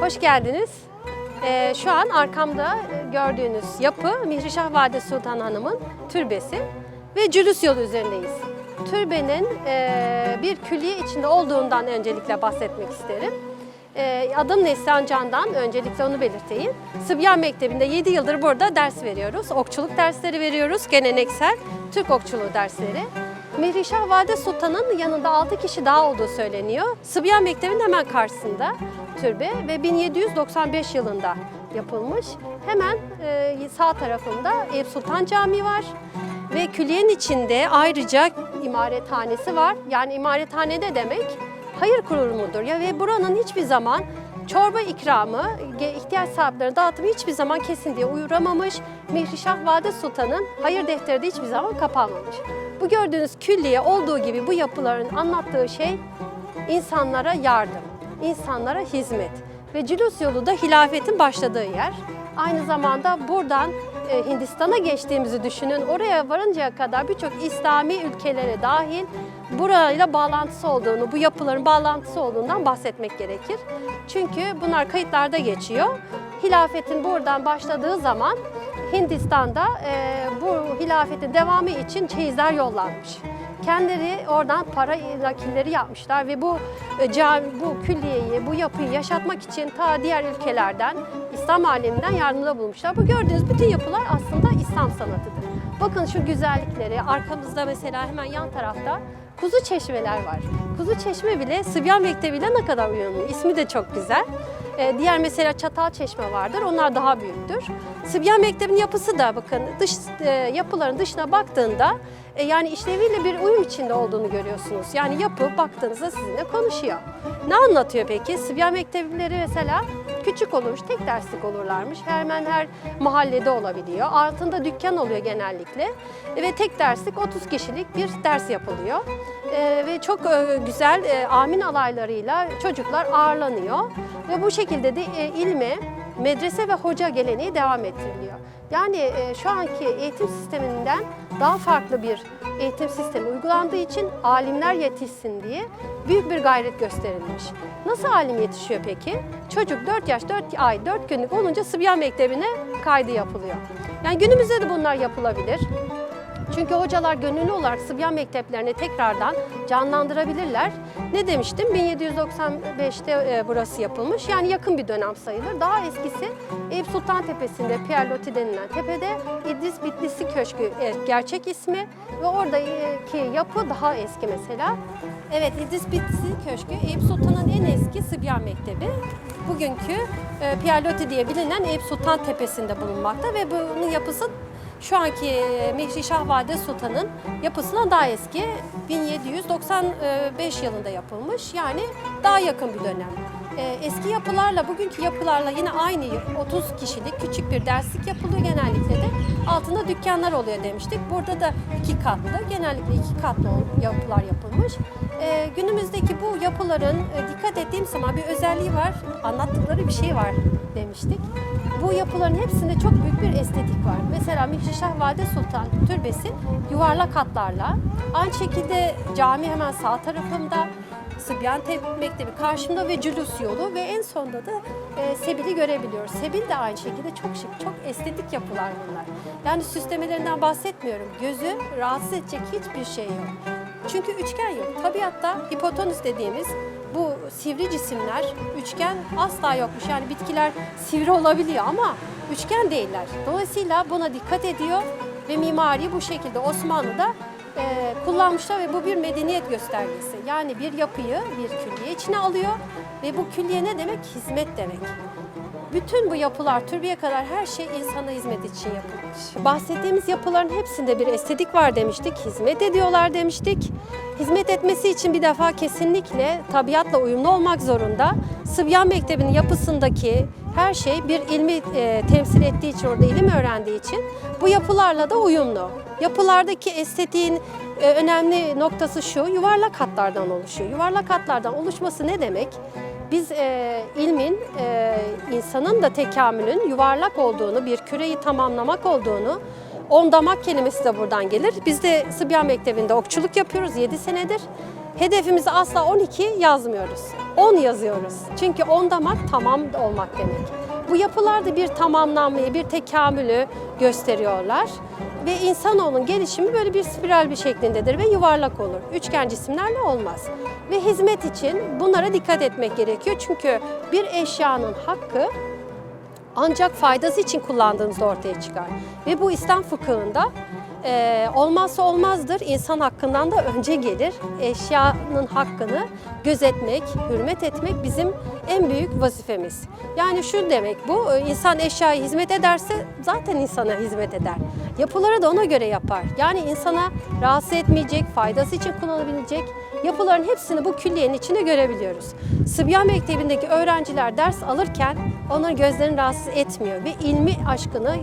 Hoş geldiniz. Ee, şu an arkamda gördüğünüz yapı Mihrişah Valide Sultan Hanım'ın türbesi ve Cülüs yolu üzerindeyiz. Türbenin e, bir külliye içinde olduğundan öncelikle bahsetmek isterim. E, adım Neslihan Can'dan, öncelikle onu belirteyim. Sıbyan Mektebi'nde 7 yıldır burada ders veriyoruz. Okçuluk dersleri veriyoruz, geleneksel Türk okçuluğu dersleri. Mihrişah Valide Sultan'ın yanında 6 kişi daha olduğu söyleniyor. Sıbyan Mektebi'nin hemen karşısında türbe ve 1795 yılında yapılmış. Hemen e, sağ tarafında Eyüp Sultan Camii var ve külliyenin içinde ayrıca imarethanesi var. Yani imarethane ne demek? Hayır kurumudur ya ve buranın hiçbir zaman çorba ikramı, ihtiyaç sahiplerine dağıtımı hiçbir zaman kesintiye uğramamış. Mihrişah Valide Sultan'ın hayır defteri de hiçbir zaman kapanmamış. Bu gördüğünüz külliye olduğu gibi bu yapıların anlattığı şey insanlara yardım, insanlara hizmet ve Cülüs yolu da hilafetin başladığı yer. Aynı zamanda buradan e, Hindistan'a geçtiğimizi düşünün. Oraya varıncaya kadar birçok İslami ülkelere dahil burayla bağlantısı olduğunu, bu yapıların bağlantısı olduğundan bahsetmek gerekir. Çünkü bunlar kayıtlarda geçiyor. Hilafetin buradan başladığı zaman Hindistan'da e, bu hilafetin devamı için çeyizler yollanmış. Kendileri oradan para nakilleri yapmışlar ve bu e, cami, bu külliyeyi, bu yapıyı yaşatmak için ta diğer ülkelerden, İslam aleminden yardımda bulmuşlar. Bu gördüğünüz bütün yapılar aslında İslam sanatıdır. Bakın şu güzellikleri, arkamızda mesela hemen yan tarafta kuzu çeşmeler var. Kuzu çeşme bile Sıbyan Mektebi ile ne kadar uyumlu. İsmi de çok güzel. Ee, diğer mesela çatal çeşme vardır. Onlar daha büyüktür. Sıbyan Mektebi'nin yapısı da bakın dış e, yapıların dışına baktığında e, yani işleviyle bir uyum içinde olduğunu görüyorsunuz. Yani yapı baktığınızda sizinle konuşuyor. Ne anlatıyor peki? Sıbyan Mektebileri mesela küçük olurmuş, tek derslik olurlarmış. Hemen her mahallede olabiliyor. Altında dükkan oluyor genellikle. E, Ve tek derslik 30 kişilik bir ders yapılıyor. E, ve çok e, güzel e, amin alaylarıyla çocuklar ağırlanıyor. Ve bu şekilde de e, ilme, medrese ve hoca geleneği devam ettiriliyor. Yani e, şu anki eğitim sisteminden daha farklı bir eğitim sistemi uygulandığı için alimler yetişsin diye büyük bir gayret gösterilmiş. Nasıl alim yetişiyor peki? Çocuk 4 yaş, 4 ay, 4 günlük olunca Sıbyan Mektebi'ne kaydı yapılıyor. Yani günümüzde de bunlar yapılabilir. Çünkü hocalar gönüllü olarak Sıbyan mekteplerini tekrardan canlandırabilirler. Ne demiştim? 1795'te e, burası yapılmış. Yani yakın bir dönem sayılır. Daha eskisi Eyüp Sultan Tepesi'nde Pierre Loti denilen tepede İdris Bitlisi Köşkü e, gerçek ismi ve oradaki yapı daha eski mesela. Evet İdris Bitlisi Köşkü Eyüp Sultan'ın en eski Sıbyan Mektebi. Bugünkü e, Pierre Loti diye bilinen Eyüp Sultan Tepesi'nde bulunmakta ve bunun yapısı şu anki Mehrişah Valide Sultan'ın yapısına daha eski 1795 yılında yapılmış yani daha yakın bir dönem. Ee, Eski yapılarla bugünkü yapılarla yine aynı 30 kişilik küçük bir derslik yapılıyor genellikle de altında dükkanlar oluyor demiştik. Burada da iki katlı genellikle iki katlı yapılar yapılmış. Ee, günümüzdeki bu yapıların e, dikkat ettiğim zaman bir özelliği var anlattıkları bir şey var demiştik. Bu yapıların hepsinde çok büyük bir estetik var. Mesela Mihrişah Valide Sultan Türbesi yuvarlak hatlarla. Aynı şekilde cami hemen sağ tarafımda. Sıbyan Te- Mektebi karşımda ve Cülüs yolu ve en sonda da e, Sebil'i görebiliyoruz. Sebil de aynı şekilde çok şık, çok estetik yapılar bunlar. Yani süslemelerinden bahsetmiyorum. Gözü rahatsız edecek hiçbir şey yok. Çünkü üçgen yok. Tabiatta hipotenüs dediğimiz bu sivri cisimler üçgen asla yokmuş. Yani bitkiler sivri olabiliyor ama üçgen değiller. Dolayısıyla buna dikkat ediyor ve mimari bu şekilde Osmanlı'da e, kullanmışlar ve bu bir medeniyet göstergesi. Yani bir yapıyı bir külliye içine alıyor ve bu külliye ne demek? Hizmet demek. Bütün bu yapılar, türbeye kadar her şey insana hizmet için yapılmış. Bahsettiğimiz yapıların hepsinde bir estetik var demiştik, hizmet ediyorlar demiştik. Hizmet etmesi için bir defa kesinlikle tabiatla uyumlu olmak zorunda. Sıbyan Mektebi'nin yapısındaki her şey bir ilmi e, temsil ettiği için, orada ilim öğrendiği için bu yapılarla da uyumlu. Yapılardaki estetiğin e, önemli noktası şu, yuvarlak hatlardan oluşuyor. Yuvarlak hatlardan oluşması ne demek? Biz e, ilmin, e, insanın da tekamülün yuvarlak olduğunu, bir küreyi tamamlamak olduğunu, On damak kelimesi de buradan gelir. Biz de Sıbyan Mektebi'nde okçuluk yapıyoruz 7 senedir. Hedefimizi asla 12 yazmıyoruz. 10 yazıyoruz. Çünkü on damak tamam olmak demek. Bu yapılarda bir tamamlanmayı, bir tekamülü gösteriyorlar. Ve insanoğlunun gelişimi böyle bir spiral bir şeklindedir ve yuvarlak olur. Üçgen cisimlerle olmaz. Ve hizmet için bunlara dikkat etmek gerekiyor. Çünkü bir eşyanın hakkı ancak faydası için kullandığınızda ortaya çıkar. Ve bu İslam fıkhında e, olmazsa olmazdır. İnsan hakkından da önce gelir. Eşyanın hakkını gözetmek, hürmet etmek bizim en büyük vazifemiz. Yani şu demek bu, e, insan eşyaya hizmet ederse zaten insana hizmet eder. Yapıları da ona göre yapar. Yani insana rahatsız etmeyecek, faydası için kullanabilecek yapıların hepsini bu külliyenin içinde görebiliyoruz. Sıbyan Mektebi'ndeki öğrenciler ders alırken onların gözlerini rahatsız etmiyor ve ilmi aşkını,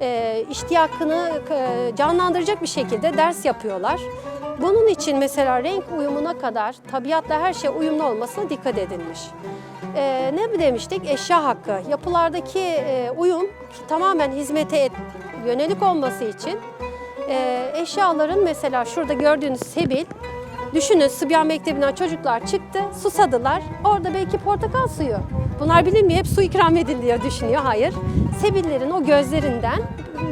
e, iştiyakını e, canlandıracak bir şekilde ders yapıyorlar. Bunun için mesela renk uyumuna kadar tabiatla her şey uyumlu olmasına dikkat edilmiş. E, ne demiştik? Eşya hakkı. Yapılardaki e, uyum tamamen hizmete et- yönelik olması için e, eşyaların mesela şurada gördüğünüz sebil Düşünün Sıbyan Mektebi'nden çocuklar çıktı, susadılar. Orada belki portakal suyu. Bunlar bilinmiyor, hep su ikram ediliyor düşünüyor. Hayır. Sebillerin o gözlerinden,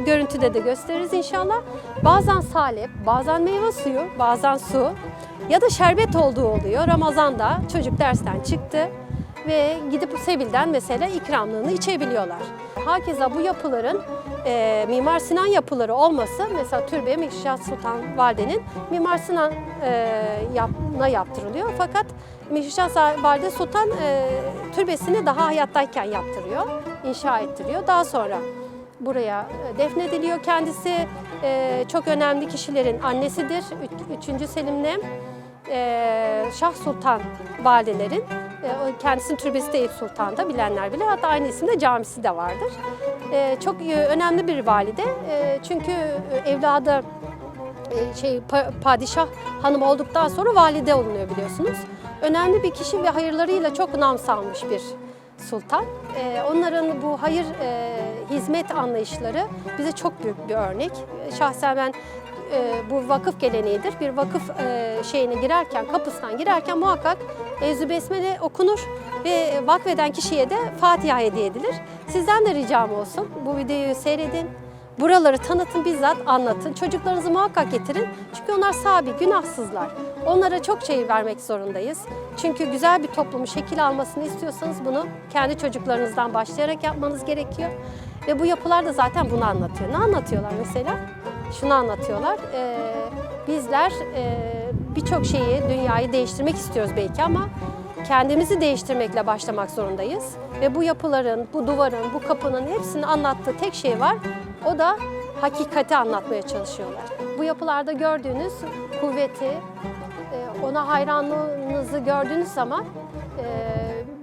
görüntüde de gösteririz inşallah. Bazen salep, bazen meyve suyu, bazen su ya da şerbet olduğu oluyor. Ramazan'da çocuk dersten çıktı ve gidip Sebil'den mesela ikramlığını içebiliyorlar. Hakeza bu yapıların e, Mimar Sinan yapıları olması mesela türbe Mihşat Sultan Valide'nin Mimar Sinan e, yaptırılıyor. Fakat Mihşat Valide Sultan e, türbesini daha hayattayken yaptırıyor, inşa ettiriyor. Daha sonra buraya e, defnediliyor. Kendisi e, çok önemli kişilerin annesidir. Üç- Üçüncü Selim'le e, Şah Sultan validelerin kendisinin türbesi de Eyüp Sultan'da bilenler bilir. Hatta aynı isimde camisi de vardır. E, çok e, önemli bir valide. E, çünkü e, evladı e, şey pa- padişah hanım olduktan sonra valide olunuyor biliyorsunuz. Önemli bir kişi ve hayırlarıyla çok nam salmış bir sultan. E, onların bu hayır e, hizmet anlayışları bize çok büyük bir örnek. E, Şahsen ben e, bu vakıf geleneğidir. Bir vakıf e, şeyine girerken, kapısından girerken muhakkak Evzü Besmele okunur ve vakfeden kişiye de Fatiha hediye edilir. Sizden de ricam olsun bu videoyu seyredin. Buraları tanıtın, bizzat anlatın. Çocuklarınızı muhakkak getirin. Çünkü onlar sabi, günahsızlar. Onlara çok şey vermek zorundayız. Çünkü güzel bir toplumu şekil almasını istiyorsanız bunu kendi çocuklarınızdan başlayarak yapmanız gerekiyor. Ve bu yapılar da zaten bunu anlatıyor. Ne anlatıyorlar mesela? Şunu anlatıyorlar. Ee, bizler e, birçok şeyi, dünyayı değiştirmek istiyoruz belki ama kendimizi değiştirmekle başlamak zorundayız. Ve bu yapıların, bu duvarın, bu kapının hepsinin anlattığı tek şey var. O da hakikati anlatmaya çalışıyorlar. Bu yapılarda gördüğünüz kuvveti, e, ona hayranlığınızı gördüğünüz zaman e,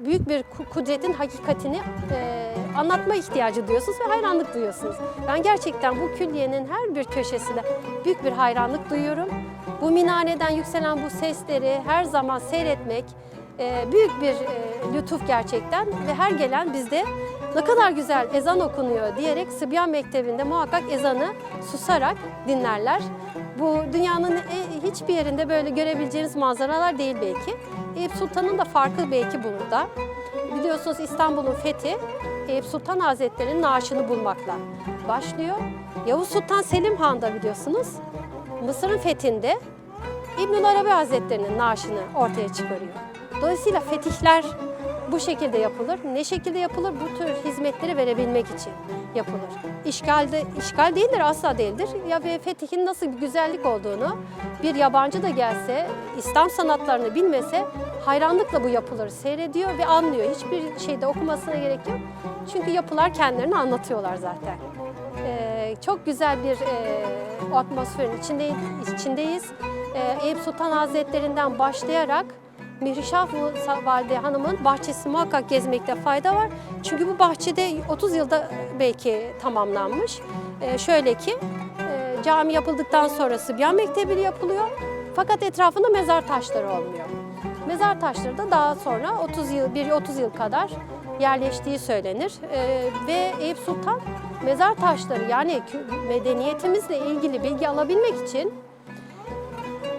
büyük bir ku- kudretin hakikatini e, anlatma ihtiyacı duyuyorsunuz ve hayranlık duyuyorsunuz. Ben gerçekten bu külliyenin her bir köşesinde büyük bir hayranlık duyuyorum. Bu minareden yükselen bu sesleri her zaman seyretmek e, büyük bir e, lütuf gerçekten ve her gelen bizde ne kadar güzel ezan okunuyor diyerek Sıbyan Mektebi'nde muhakkak ezanı susarak dinlerler. Bu dünyanın e- hiçbir yerinde böyle görebileceğiniz manzaralar değil belki. Eyüp Sultan'ın da farkı belki burada. Biliyorsunuz İstanbul'un fethi Eyüp Sultan Hazretleri'nin naaşını bulmakla başlıyor. Yavuz Sultan Selim Han da biliyorsunuz Mısır'ın fethinde İbnül Arabi Hazretleri'nin naaşını ortaya çıkarıyor. Dolayısıyla fetihler bu şekilde yapılır. Ne şekilde yapılır? Bu tür hizmetleri verebilmek için yapılır. İşgalde, işgal değildir, asla değildir. Ya ve fetihin nasıl bir güzellik olduğunu bir yabancı da gelse, İslam sanatlarını bilmese hayranlıkla bu yapıları seyrediyor ve anlıyor. Hiçbir şeyde okumasına gerek yok. Çünkü yapılar kendilerini anlatıyorlar zaten. Ee, çok güzel bir e, atmosferin içindeyiz. içindeyiz. Ee, Eyüp Sultan Hazretlerinden başlayarak Mihrişah Valide Hanım'ın bahçesi muhakkak gezmekte fayda var. Çünkü bu bahçede 30 yılda belki tamamlanmış. Ee, şöyle ki e, cami yapıldıktan sonra Sıbyan Mektebi yapılıyor. Fakat etrafında mezar taşları olmuyor. Mezar taşları da daha sonra 30 yıl, bir 30 yıl kadar yerleştiği söylenir. Ee, ve Eyüp Sultan mezar taşları yani medeniyetimizle ilgili bilgi alabilmek için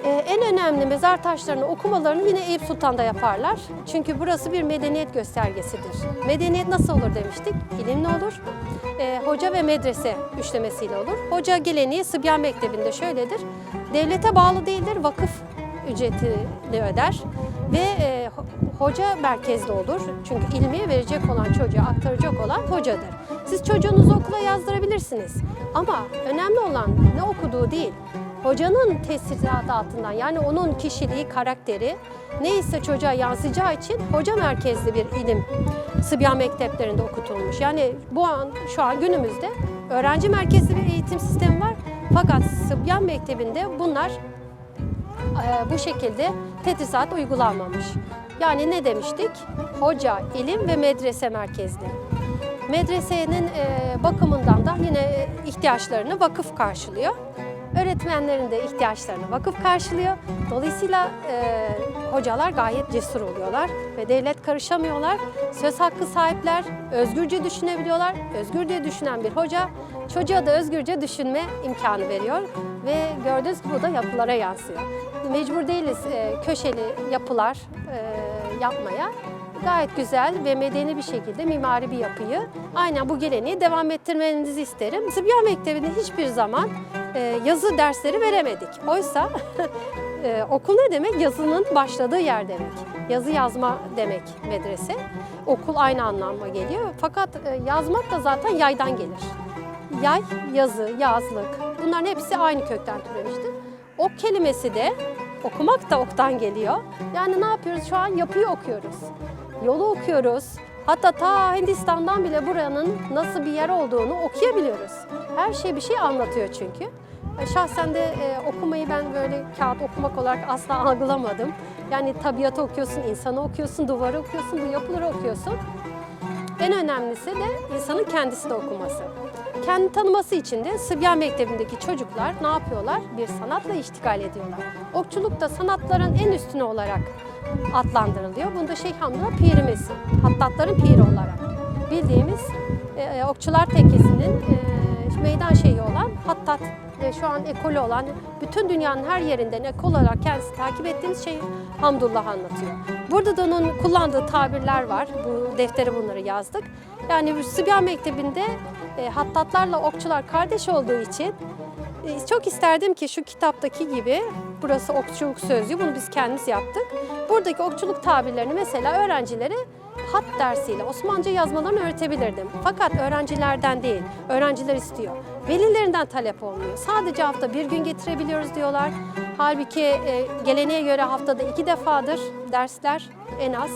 en önemli mezar taşlarını okumalarını yine Eyüp Sultan'da yaparlar. Çünkü burası bir medeniyet göstergesidir. Medeniyet nasıl olur demiştik? İlimle olur. Ee, hoca ve medrese üçlemesiyle olur. Hoca geleneği Sıbyan Mektebi'nde şöyledir. Devlete bağlı değildir, vakıf ücretini öder ve e, ho- hoca merkezli olur. Çünkü ilmi verecek olan çocuğa aktaracak olan hocadır. Siz çocuğunuzu okula yazdırabilirsiniz. Ama önemli olan ne okuduğu değil, hocanın tesisatı altından yani onun kişiliği, karakteri neyse çocuğa yansıyacağı için hoca merkezli bir ilim Sıbyan mekteplerinde okutulmuş. Yani bu an şu an günümüzde öğrenci merkezli bir eğitim sistemi var. Fakat Sıbyan Mektebi'nde bunlar e, bu şekilde tedrisat uygulanmamış. Yani ne demiştik? Hoca, ilim ve medrese merkezli. Medresenin e, bakımından da yine e, ihtiyaçlarını vakıf karşılıyor. Öğretmenlerin de ihtiyaçlarını vakıf karşılıyor. Dolayısıyla e, hocalar gayet cesur oluyorlar ve devlet karışamıyorlar. Söz hakkı sahipler, özgürce düşünebiliyorlar. Özgürce düşünen bir hoca çocuğa da özgürce düşünme imkanı veriyor ve gördüğünüz gibi bu da yapılara yansıyor. Mecbur değiliz e, köşeli yapılar e, yapmaya gayet güzel ve medeni bir şekilde mimari bir yapıyı aynen bu geleneği devam ettirmenizi isterim. Sıbyan Mektebi'nde hiçbir zaman e, yazı dersleri veremedik. Oysa e, okul ne demek? Yazının başladığı yer demek. Yazı yazma demek medrese. Okul aynı anlama geliyor. Fakat e, yazmak da zaten yaydan gelir. Yay, yazı, yazlık bunların hepsi aynı kökten türemiştir. Ok kelimesi de okumak da oktan geliyor. Yani ne yapıyoruz şu an? Yapıyı okuyoruz. Yolu okuyoruz. Hatta ta Hindistan'dan bile buranın nasıl bir yer olduğunu okuyabiliyoruz. Her şey bir şey anlatıyor çünkü. E, Şahsen de e, okumayı ben böyle kağıt okumak olarak asla algılamadım. Yani tabiatı okuyorsun, insanı okuyorsun, duvarı okuyorsun, bu yapıları okuyorsun. En önemlisi de insanın kendisi de okuması. Kendi tanıması için de Sıbyan Mektebi'ndeki çocuklar ne yapıyorlar? Bir sanatla iştigal ediyorlar. Okçuluk da sanatların en üstüne olarak adlandırılıyor. Bunda Şeyh Hamdullah pirimiz, hattatların piri olarak bildiğimiz e, Okçular Tekkesi'nin e, meydan şeyhi olan hattat ve şu an ekolü olan bütün dünyanın her yerinden ekol olarak kendisi takip ettiğimiz şeyi Hamdullah anlatıyor. Burada da onun kullandığı tabirler var. Bu deftere bunları yazdık. Yani bu Sıbyan Mektebi'nde e, hattatlarla okçular kardeş olduğu için e, Çok isterdim ki şu kitaptaki gibi, burası okçuluk sözlüğü, bunu biz kendimiz yaptık. Buradaki okçuluk tabirlerini mesela öğrencilere hat dersiyle Osmanlıca yazmalarını öğretebilirdim. Fakat öğrencilerden değil, öğrenciler istiyor. Velilerinden talep olmuyor. Sadece hafta bir gün getirebiliyoruz diyorlar. Halbuki e, geleneğe göre haftada iki defadır dersler en az.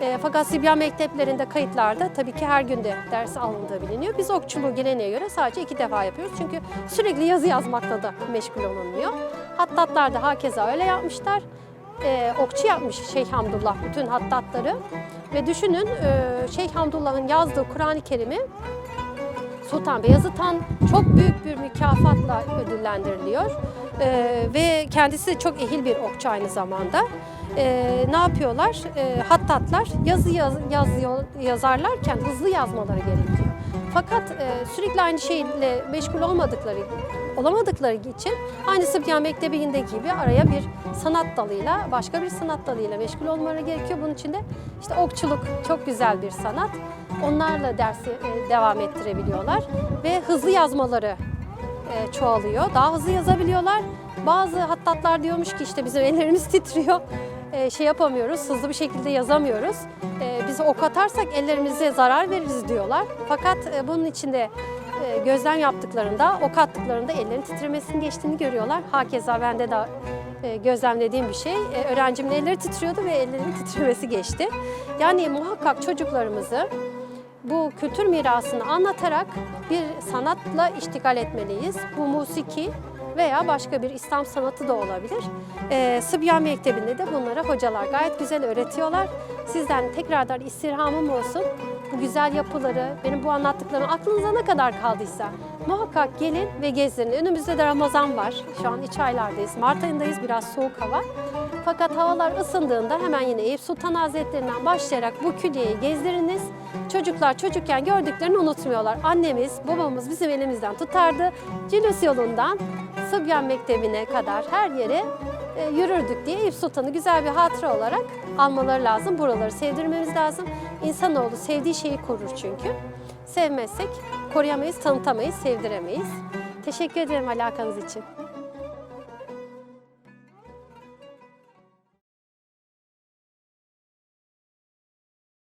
E, fakat Sibyan mekteplerinde kayıtlarda tabii ki her günde ders alındığı biliniyor. Biz okçuluğu geleneğe göre sadece iki defa yapıyoruz. Çünkü sürekli yazı yazmakla da meşgul olunmuyor. Hattatlar da hakeza öyle yapmışlar. E, okçu yapmış Şeyh Hamdullah bütün hattatları. Ve düşünün e, Şeyh Hamdullah'ın yazdığı Kur'an-ı Kerim'i Sultan Beyazıt Han çok büyük bir mükafatla ödüllendiriliyor. Ee, ve kendisi de çok ehil bir okçu aynı zamanda. Ee, ne yapıyorlar? Ee, hattatlar yazı yaz, yazıyor, yazarlarken hızlı yazmaları gerekiyor. Fakat e, sürekli aynı şeyle meşgul olmadıkları olamadıkları için aynı Sıbyan Mektebi'nde gibi araya bir sanat dalıyla, başka bir sanat dalıyla meşgul olmaları gerekiyor. Bunun için de işte okçuluk çok güzel bir sanat. Onlarla dersi e, devam ettirebiliyorlar ve hızlı yazmaları e, çoğalıyor. Daha hızlı yazabiliyorlar. Bazı hattatlar diyormuş ki işte bizim ellerimiz titriyor. E, şey yapamıyoruz, hızlı bir şekilde yazamıyoruz. E, biz ok atarsak ellerimize zarar veririz diyorlar. Fakat bunun içinde gözlem yaptıklarında, ok attıklarında ellerin titremesinin geçtiğini görüyorlar. Hakeza bende de e, gözlemlediğim bir şey. E, öğrencimin elleri titriyordu ve ellerinin titremesi geçti. Yani muhakkak çocuklarımızı bu kültür mirasını anlatarak bir sanatla iştigal etmeliyiz. Bu musiki veya başka bir İslam sanatı da olabilir. Ee, Sıbyan Mektebi'nde de bunlara hocalar gayet güzel öğretiyorlar. Sizden tekrardan istirhamım olsun. Bu güzel yapıları, benim bu anlattıklarım aklınıza ne kadar kaldıysa Muhakkak gelin ve gezdirin. Önümüzde de Ramazan var. Şu an iç aylardayız. Mart ayındayız. Biraz soğuk hava. Fakat havalar ısındığında hemen yine Eyüp Sultan Hazretleri'nden başlayarak bu külliyeyi gezdiriniz. Çocuklar çocukken gördüklerini unutmuyorlar. Annemiz, babamız bizim elimizden tutardı. Cilüs yolundan Sıbyan Mektebi'ne kadar her yere e, yürürdük diye Eyüp Sultan'ı güzel bir hatıra olarak almaları lazım. Buraları sevdirmemiz lazım. İnsanoğlu sevdiği şeyi korur çünkü. Sevmezsek koruyamayız, tanıtamayız, sevdiremeyiz. Teşekkür ederim alakanız için.